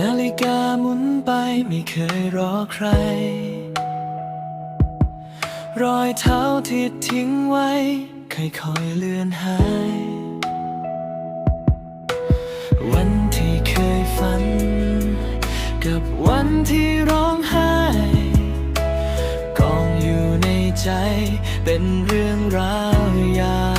นาฬิกาหมุนไปไม่เคยรอใคร รอยเท้าที่ทิ้งไว้ ค่อยๆเลือนหาย วันที่เคยฝัน กับวันที่ร้องไห้กองอยู่ในใจเป็นเรื่องราวยา